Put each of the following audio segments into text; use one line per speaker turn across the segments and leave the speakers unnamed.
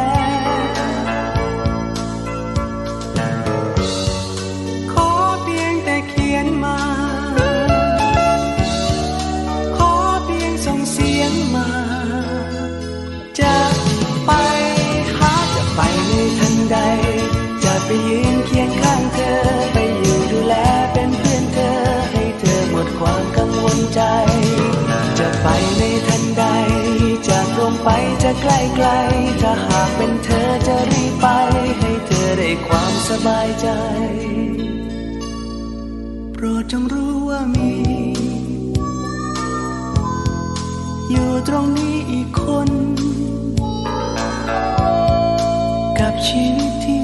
้ ไปจะใกล้ไกล ถ้าหากเป็นเธอจะรีบไป ให้เธอได้ความสบายใจ โปรดจงรู้ว่ามี อยู่ตรงนี้อีกคน กับชีวิตที่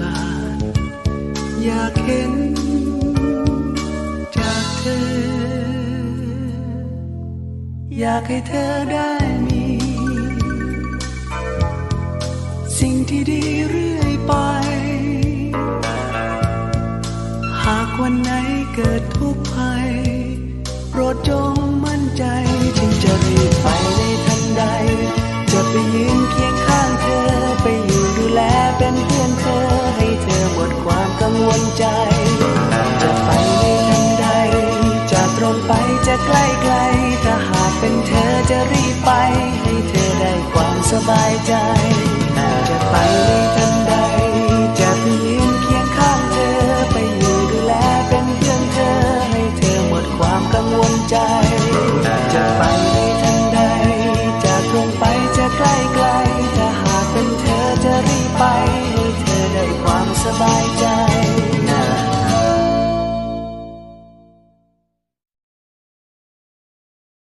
บาท อยากเห็นจากเธอ อยากให้เธอได้มี สิ่งที่ดีเรื่อยไป หากวันไหนเกิดทุกข์ภัย บายใจจะไป